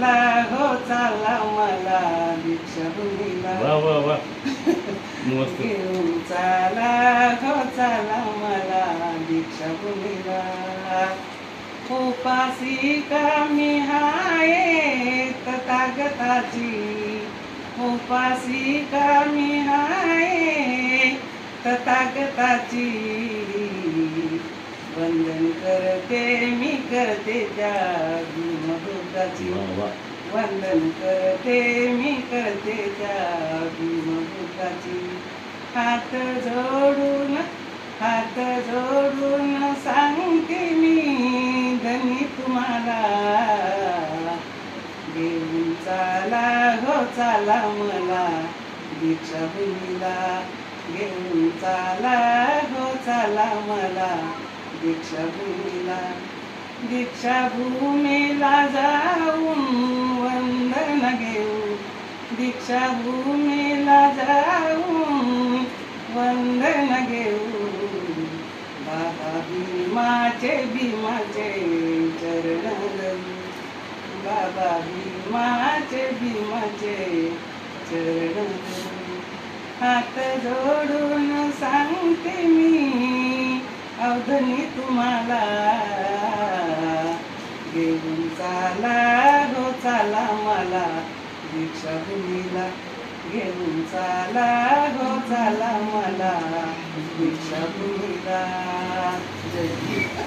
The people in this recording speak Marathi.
चाला हो चाला मला दीक्षाभूमीला वा वा वा. मस्त. घेऊन चाला हो चाला मला दीक्षाभूमीला उपासी कमी हाय तथागताची उपासी कमी हाय तथागताची वंदन करते मी करते त्या भीमबुद्धाची वंदन करते मी करते त्या भीमबुद्धाची हात जोडून हात जोडून सांगते मी धनी तुम्हाला. घेऊन चाला हो चाला मला. दीक्षाभूमीला घेऊन चाला हो चाला मला. दीक्षाभूमीला दीक्षाभूमीला जाऊन वंदन घेऊ. दीक्षाभूमीला जाऊन वंदन घेऊ. बाबा भीमाचे भीमाचे चरण बाबा भीमाचे भीमाचे चरण हात जोडून सांगते मी अवधनी तुम्हाला घेऊन चाला हो चाला मला. दीक्षाभूमीला घेऊन चाला हो चाला मला. दीक्षाभूमीला जय